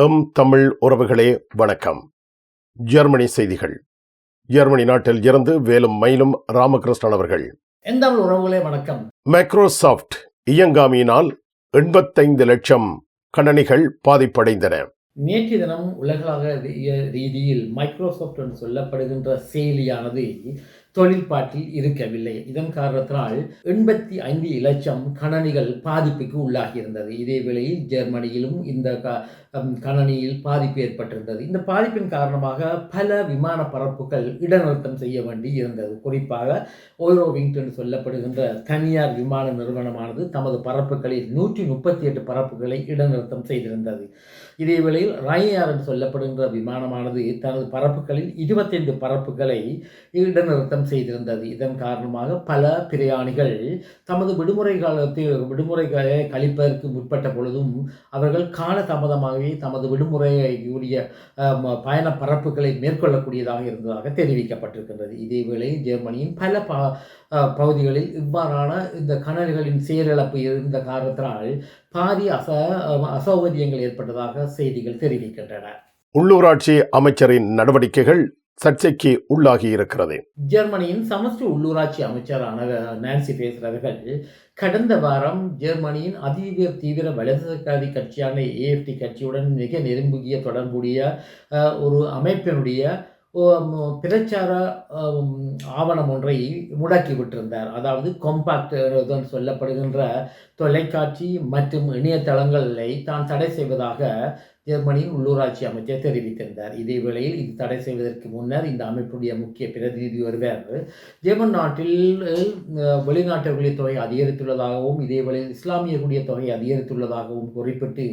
M Tamil உறவுகளே வணக்கம். Germany செய்திகள். ஜெர்மனி நாட்டில் இருந்து வேலும் மயிலும் ராமகிருஷ்ணன் அவர்கள். உறவுகளே வணக்கம். மைக்ரோசாஃப்ட் இயங்காமையினால் எண்பத்தைந்து லட்சம் கணனிகள் பாதிப்படைந்தன. நேற்று தினம் உலகளாக ரீதியில் மைக்ரோசாஃப்ட் என்று சொல்லப்படுகின்ற செயலியானது தொழில்பாட்டில் இருக்கவில்லை. இதன் காரணத்தினால் எண்பத்தி ஐந்து இலட்சம் கணனிகள் பாதிப்புக்கு உள்ளாகியிருந்தது. இதே வேளையில் ஜெர்மனியிலும் இந்த கணனியில் பாதிப்பு ஏற்பட்டிருந்தது. இந்த பாதிப்பின் காரணமாக பல விமான பரப்புகள் இடநிறுத்தம் செய்ய வேண்டி இருந்தது. குறிப்பாக ஓரோவிங் என்று சொல்லப்படுகின்ற தனியார் விமான நிறுவனமானது தமது பரப்புகளில் நூற்றி முப்பத்தி எட்டு பரப்புகளை இடநிறுத்தம் செய்திருந்தது. இதேவேளையில் ரயார் என்று சொல்லப்படுகின்ற விமானமானது தனது பரப்புகளில் இருபத்தைந்து பரப்புகளை இடநிறுத்தம் செய்திருந்தது. இதன் காரணமாக பல பிரயாணிகள் தமது விடுமுறை காலத்தில் விடுமுறைகளை கழிப்பதற்கு முற்பட்ட பொழுதும் அவர்கள் காலதாமதமாகவே தமது விடுமுறையை உரிய ம- பயண பரப்புகளை மேற்கொள்ளக்கூடியதாக இருந்ததாக தெரிவிக்கப்பட்டிருக்கின்றது. இதேவேளை ஜெர்மனியின் பல ப பகுதிகளில் இவ்வாறான இந்த கணல்களின் செயலிழப்பு இருந்த காரணத்தினால் பாதி அச அசௌகரியங்கள் ஏற்பட்டதாக செய்திகள் தெரிவிக்கின்றன. உள்ளூராட்சி அமைச்சரின் நடவடிக்கைகள் சர்ச்சைக்கு உள்ளாகி இருக்கிறது. ஜெர்மனியின் சமஸ்டி உள்ளூராட்சி அமைச்சரான நான்சி பேசுறவர்கள் கடந்த வாரம் ஜெர்மனியின் அதிதீவிர தீவிர வலதுசாரி கட்சியான ஏஎஃப்டி கட்சியுடன் மிக நெருங்கிய தொடர்புடைய ஒரு அமைப்பினுடைய பிரச்சார ஆவணம் ஒன்றை முடக்கி விட்டிருந்தார். அதாவது கொம்பாக்ட் சொல்லப்படுகின்ற தொலைக்காட்சி மற்றும் இணையதளங்களை தான் தடை செய்வதாக ஜெர்மனியின் உள்ளூராட்சி அமைச்சர் தெரிவித்திருந்தார். இதே வேளையில் இது தடை செய்வதற்கு முன்னர் இந்த அமைப்புடைய முக்கிய பிரதிநிதி ஒருவர் ஜெர்மன் நாட்டில் அஹ், வெளிநாட்டவர்களின் தொகை அதிகரித்துள்ளதாகவும் இதே வேளையில் இஸ்லாமியர்களுடைய தொகை அதிகரித்துள்ளதாகவும் குறிப்பிட்டு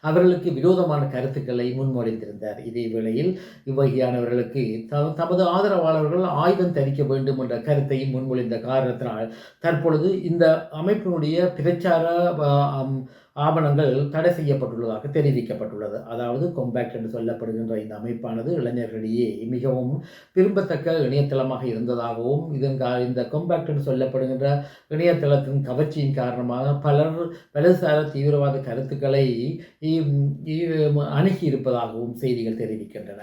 அவர்களுக்கு விரோதமான கருத்துக்களை முன்மொழிந்திருந்தார். இதே வேளையில் இவ்வகையானவர்களுக்கு த- தமது ஆதரவாளர்கள் ஆயுதம் தரிக்க வேண்டும் என்ற கருத்தையும் முன்மொழிந்த காரணத்தினால் தற்பொழுது இந்த அமைப்பினுடைய பிரச்சார ஆவணங்கள் தடை செய்யப்பட்டுள்ளதாக தெரிவிக்கப்பட்டுள்ளது. அதாவது கொம்பேக்ட் என்று சொல்லப்படுகின்ற இந்த அமைப்பானது இளைஞர்களிடையே மிகவும் விரும்பத்தக்க இணையதளமாக இருந்ததாகவும் இதன் கா இந்த கொம்பேக்ட் என்று சொல்லப்படுகின்ற இணையதளத்தின் கவர்ச்சியின் காரணமாக பலர் வலதுசார தீவிரவாத கருத்துக்களை இ- அணுகி இருப்பதாகவும் செய்திகள் தெரிவிக்கின்றன.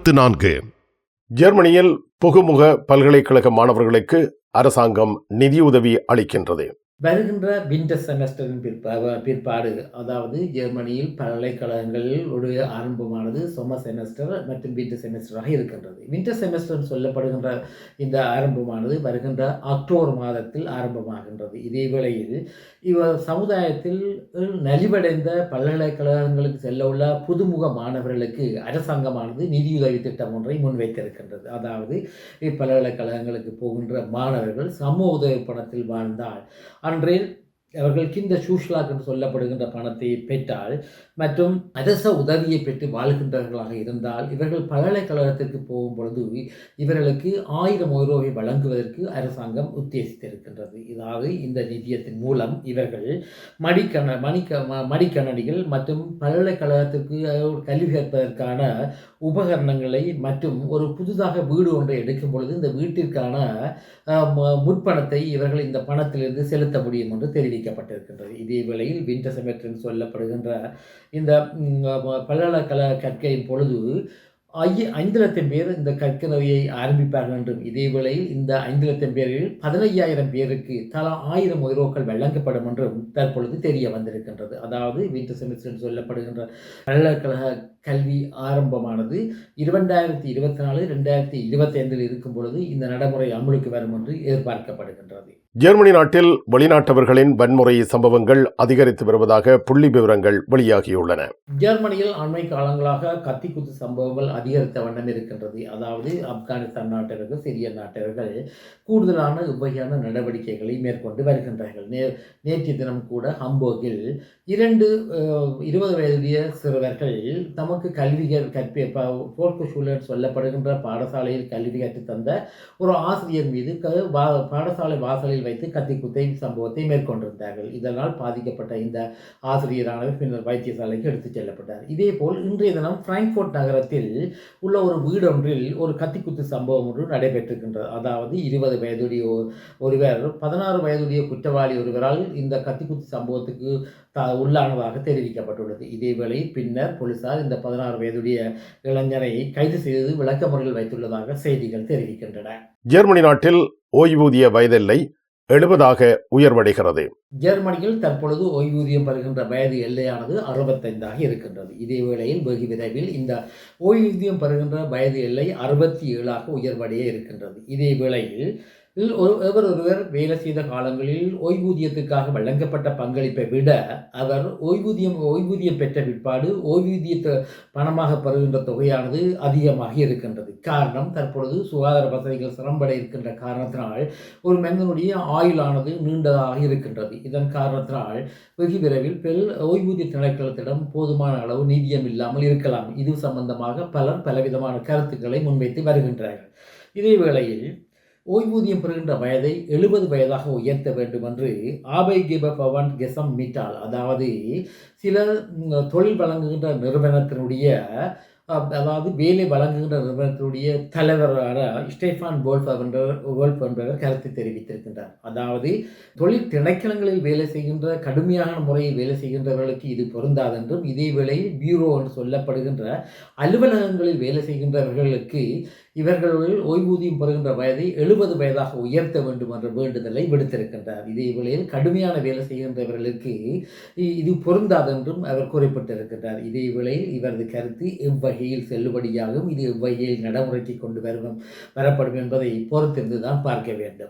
நான்கு. ஜெர்மனியில் புகுமுக பல்கலைக்கழக மாணவர்களுக்கு அரசாங்கம் நிதியுதவி அளிக்கின்றது. வருகின்ற வின்டர் செமஸ்டரின் பிற்பா பிற்பாடு அதாவது ஜெர்மனியில் பல்கலைக்கழகங்களில் ஒரு ஆரம்பமானது சொம செமஸ்டர் மற்றும் வின்டர் செமஸ்டராக இருக்கின்றது. வின்டர் செமஸ்டர் சொல்லப்படுகின்ற இந்த ஆரம்பமானது வருகின்ற அக்டோபர் மாதத்தில் ஆரம்பமாகின்றது. இதே வேளையில் இவ சமுதாயத்தில் நலிவடைந்த பல்கலைக்கழகங்களுக்கு செல்ல உள்ள புதுமுக மாணவர்களுக்கு அரசாங்கமானது நிதியுதவி திட்டம் ஒன்றை முன்வைத்திருக்கின்றது. அதாவது இப்பல்கலைக்கழகங்களுக்கு போகின்ற மாணவர்கள் சமூக உதவி பணத்தில் வாழ்ந்தால் அன்றில் அவர்கள் கிந்த சூஷ்லாக் என்று சொல்லப்படுகின்ற பணத்தை பெற்றால் மற்றும் அரச உதவியை பெற்று வாழ்கின்றவர்களாக இருந்தால் இவர்கள் பல்கலைக்கழகத்திற்கு போகும் பொழுது இவர்களுக்கு ஆயிரம் யூரோவை வழங்குவதற்கு அரசாங்கம் உத்தேசித்திருக்கின்றது. இதாவது இந்த நிதியத்தின் மூலம் இவர்கள் மடிக்கண மணிக்க ம- மடிக்கணனிகள் மற்றும் பல்கலைக்கழகத்திற்கு கல்வி கற்பதற்கான உபகரணங்களை மற்றும் ஒரு புதிதாக வீடு ஒன்றை எடுக்கும் பொழுது இந்த வீட்டிற்கான முற்பணத்தை இவர்கள் இந்த பணத்திலிருந்து செலுத்த முடியும் என்று தெரிவிக்கப்பட்டிருக்கின்றது. இதே வேளையில் வின்டர் என்று சொல்லப்படுகின்ற இந்த பல்கலைக்கழக கற்கையின் பொழுது ஐய ஐந்து லட்சம் பேர் இந்த கற்கனவையை ஆரம்பிப்பார்கள் என்றும் இதே வேளையில் இந்த ஐந்து லட்சம் பேரில் பதினையாயிரம் பேருக்கு தலா ஆயிரம் யூரோக்கள் வழங்கப்படும் என்றும் தற்பொழுது தெரிய வந்திருக்கின்றது. அதாவது வின்டர் செமிஸ்டர் என்று சொல்லப்படுகின்ற பல்கலைக்கழக கல்வி ஆரம்பமானது. இரண்டாயிரத்தி இருபத்தி நாலு ரெண்டாயிரத்தி இருபத்தி ஐந்தில் இருக்கும் பொழுது இந்த நடைமுறை அமலுக்கு வரும் என்று எதிர்பார்க்கப்படுகின்றது. ஜெர்மனி நாட்டில் வெளிநாட்டவர்களின் வன்முறை சம்பவங்கள் அதிகரித்து வருவதாக புள்ளி விவரங்கள் வெளியாகியுள்ளன. ஜெர்மனியில் அண்மை காலங்களாக கத்திக்குத்து சம்பவங்கள் அதிகரித்த வண்ணம் இருக்கின்றது. அதாவது ஆப்கானிஸ்தான் நாட்டவர்கள் சிரிய நாட்டவர்கள் கூடுதலான இவ்வகையான நடவடிக்கைகளை மேற்கொண்டு வருகின்றார்கள். நே நேற்றைய தினம் கூட ஹம்போகில் இரண்டு இருபது வயதுடைய சிறுவர்கள் தமக்கு கல்வி கற்பி போர்க்கு சூழல் சொல்லப்படுகின்ற பாடசாலையில் கல்வி கற்று தந்த ஒரு ஆசிரியர் மீது க வா பாடசாலை வாசலில் வைத்து கத்திக்குத்தை சம்பவத்தை மேற்கொண்டிருந்தார்கள். இதனால் பாதிக்கப்பட்ட இந்த ஆசிரியரானவர் பின்னர் வைத்தியசாலைக்கு எடுத்துச் செல்லப்பட்டார். இதேபோல் இன்றைய தினம் பிராங்க்ஃபோர்ட் நகரத்தில் உள்ள ஒரு வீடொன்றில் ஒரு கத்திக்குத்து சம்பவம் ஒன்று நடைபெற்றிருக்கின்றது. அதாவது இருபது வயதுடைய ஒருவர் பதினாறு வயதுடைய குற்றவாளி ஒருவரால் இந்த கத்திக்குத்து சம்பவத்துக்கு த உள்ளானதாக தெரிவிக்கப்பட்டுள்ளது. இதேவேளை பின்னர் போலீசார் இந்த பதினாறு வயதுடைய இளைஞரை கைது செய்து விளக்கமுறையில் வைத்துள்ளதாக செய்திகள் தெரிவிக்கின்றன. ஜெர்மனி நாட்டில் ஓய்வூதிய வயதெல்லை எழுபதாக உயர்வடைகிறது. ஜெர்மனியில் தற்பொழுது ஓய்வூதியம் பெறுகின்ற வயது எல்லையானது அறுபத்தைந்தாக இருக்கின்றது. இதே வேளையில் வெகு விரைவில் இந்த ஓய்வூதியம் பெறுகின்ற வயது எல்லை அறுபத்தி ஏழாக உயர்வடைய இருக்கின்றது. இதே வேளையில் ஒரு எவர் ஒருவர் வேலை செய்த காலங்களில் ஓய்வூதியத்துக்காக வழங்கப்பட்ட பங்களிப்பை விட அவர் ஓய்வூதியம் ஓய்வூதியம் பெற்ற பிற்பாடு ஓய்வூதியத்தை பணமாக பெறுகின்ற தொகையானது அதிகமாக இருக்கின்றது. காரணம் தற்பொழுது சுகாதார வசதிகள் சிரம்பட இருக்கின்ற காரணத்தினால் ஒரு மனிதனுடைய ஆயுளானது நீண்டதாக இருக்கின்றது. இதன் காரணத்தினால் வெகு விரைவில் பெல் ஓய்வூதிய திணைக்களத்திடம் போதுமான அளவு நீதியம் இல்லாமல் இருக்கலாம். இது சம்பந்தமாக பலர் பலவிதமான கருத்துக்களை முன்வைத்து வருகின்றார்கள். இதே வேளையில் ஓய்வூதியம் பெறுகின்ற வயதை எழுபது வயதாக உயர்த்த வேண்டும் என்று ஆபை கிப பவன் கெசம் மீட்டால் அதாவது சில தொழில் வழங்குகின்ற நிறுவனத்தினுடைய அதாவது வேலை வழங்குகின்ற நிறுவனத்தினுடைய தலைவரான ஸ்டேஃபான் போல்ஃப் என்ற வோல்ஃப் என்பவர் கருத்து தெரிவித்திருக்கின்றார். அதாவது தொழில் திணைக்களங்களில் வேலை செய்கின்ற கடுமையான முறையில் வேலை செய்கின்றவர்களுக்கு இது பொருந்தாது என்றும் இதே வேளையில் பியூரோ என்று சொல்லப்படுகின்ற அலுவலகங்களில் வேலை செய்கின்றவர்களுக்கு இவர்கள் ஓய்வூதியம் பெறுகின்ற வயதை எழுபது வயதாக உயர்த்த வேண்டும் என்ற வேண்டுதலை விடுத்திருக்கின்றார். இதே வேளையில் கடுமையான வேலை செய்கின்றவர்களுக்கு இ- இது பொருந்தாது என்றும் அவர் குறிப்பிட்டிருக்கின்றார். இதே வேளையில் இவரது கருத்து எவ்வகையில் செல்லுபடியாகும் இது எவ்வகையில் நடைமுறைக்கு கொண்டு வரும் வரப்படும் என்பதை பொறுத்திருந்துதான் பார்க்க வேண்டும்.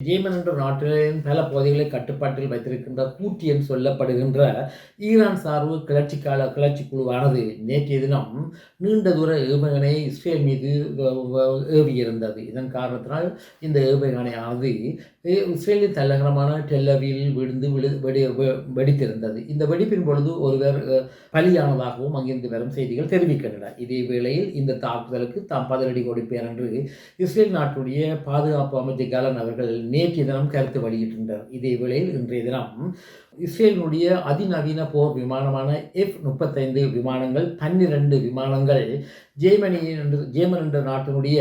ஜேமன் என்ற நாட்டின் பல பகுதிகளை கட்டுப்பாட்டில் வைத்திருக்கின்ற கூட்டி என்று சொல்லப்படுகின்ற ஈரான் சார்பு கிளர்ச்சி கால கிளர்ச்சி குழுவானது நேற்றைய தினம் நீண்ட தூர ஏவுகணை இஸ்ரேல் மீது ஏவியிருந்தது. இதன் காரணத்தினால் இந்த ஏவுகணையானது இஸ்ரேலின் தலைநகரமான டெல்லவியில் விழுந்து விழு வெடி வெடித்திருந்தது. இந்த வெடிப்பின் பொழுது ஒருவர் பலியானதாகவும் அங்கிருந்து வரும் செய்திகள் தெரிவிக்கின்றன. இதே வேளையில் இந்த தாக்குதலுக்கு தாம் பதிலடி கொடுப்பேன் என்று இஸ்ரேல் நாட்டுடைய பாதுகாப்பு அமைச்சர் கலன் அவர்கள் நேற்றைய தினம் கருத்து வெளியிட்டிருந்தார். இதே வேளையில் இன்றைய தினம் இஸ்ரேலினுடைய அதிநவீன போர் விமானமான எஃப் முப்பத்தைந்து விமானங்கள் பன்னிரண்டு விமானங்கள் ஜேமனி என்று ஜேமன் என்ற நாட்டினுடைய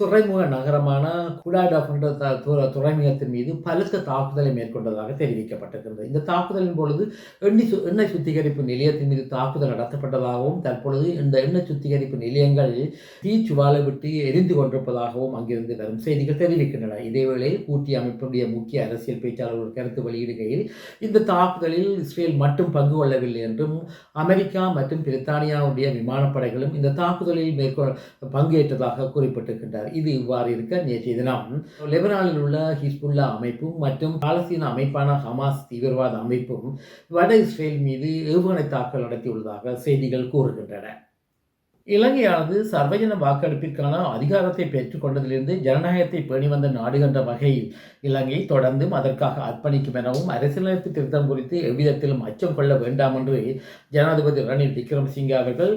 துறைமுக நகரமான குடாடாஃப் என்ற துறைமுகத்தின் மீது பலத்த தாக்குதலை மேற்கொண்டதாக தெரிவிக்கப்பட்டிருக்கிறது. இந்த தாக்குதலின் பொழுது எண்ணெய் சு எண்ணெய் சுத்திகரிப்பு நிலையத்தின் மீது தாக்குதல் நடத்தப்பட்டதாகவும் தற்பொழுது இந்த எண்ணெய் சுத்திகரிப்பு நிலையங்கள் தீச்சுவாலை விட்டு எரிந்து கொண்டிருப்பதாகவும் அங்கிருந்து வரும் செய்திகள் தெரிவிக்கின்றன. இதேவேளை கூட்டி அமைப்பினுடைய முக்கிய அரசியல் பேச்சாளர் ஒரு கருத்து வெளியிடுகையில் இந்த தாக்குதலில் இஸ்ரேல் மட்டும் பங்கு கொள்ளவில்லை என்றும் அமெரிக்கா மற்றும் பிரித்தானியாவுடைய விமானப்படைகளும் இந்த தாக்குதலில் மேற்கொள் பங்கேற்றதாக குறிப்பிட்டிருக்கின்றார் இது இவ்வாறு இருக்க நேற்றைய தினம் லெபனானில் உள்ள ஹிஸ்புல்லா அமைப்பும் மற்றும் பாலஸ்தீன அமைப்பான ஹமாஸ் தீவிரவாத அமைப்பும் வட இஸ்ரேல் மீது ஏவுகணை தாக்கல் நடத்தியுள்ளதாக செய்திகள் கூறுகின்றன. இலங்கையானது சர்வஜன வாக்கெடுப்பிற்கான அதிகாரத்தை பெற்றுக்கொண்டதிலிருந்து ஜனநாயகத்தை பேணி வந்த நாடு என்ற வகையில் இலங்கை தொடர்ந்தும் அதற்காக அர்ப்பணிக்கும் எனவும் அரசியலமைப்பு திருத்தம் குறித்து எவ்விதத்திலும் அச்சம் கொள்ள வேண்டாம் என்று ஜனாதிபதி ரணில் விக்ரமசிங்கே அவர்கள்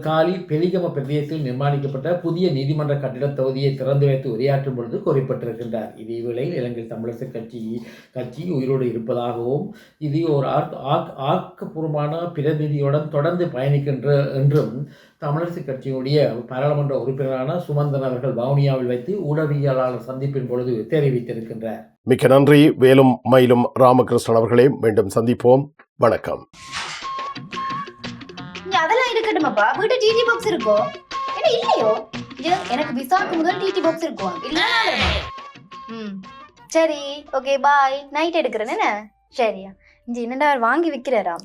காலி பெலிகம பிரதேசத்தில் நிர்மாணிக்கப்பட்ட புதிய நீதிமன்ற கட்டிட தொகுதியை திறந்து வைத்து உரையாற்றும் பொழுது குறிப்பிட்டிருக்கின்றார். இதேவேளை இலங்கை தமிழரசு கட்சி கட்சி உயிரோடு இருப்பதாகவும் இது ஒரு ஆக் ஆக் ஆக்கப்பூர்வமான பிரதிநிதியுடன் தொடர்ந்து பயணிக்கின்ற என்றும் தமிழரசு கட்சியினுடைய பாராளுமன்ற உறுப்பினரான சுமந்தன் அவர்கள் வவுனியாவில் வைத்து ஊடகவியலாளர் சந்திப்பின் பொழுது தெரிவித்திருக்கின்றார். மிக்க நன்றி. வேலும் மயிலும் ராமகிருஷ்ணன் அவர்களே மீண்டும் சந்திப்போம். வணக்கம். அதெல்லாம் இருக்கட்டுமாப்பா? வீட்டு டிடி பாக்ஸ் இருக்கோ? என்ன இல்லையோ? எனக்கு விசாக்கு முதல் டிடி பாக்ஸ் இருக்கும் இல்ல ம். சரி ஓகே பாய் நைட் எடுக்கிறேன் என்ன? சரியா. இங்க என்னடா வாங்கி விக்கிறாராம்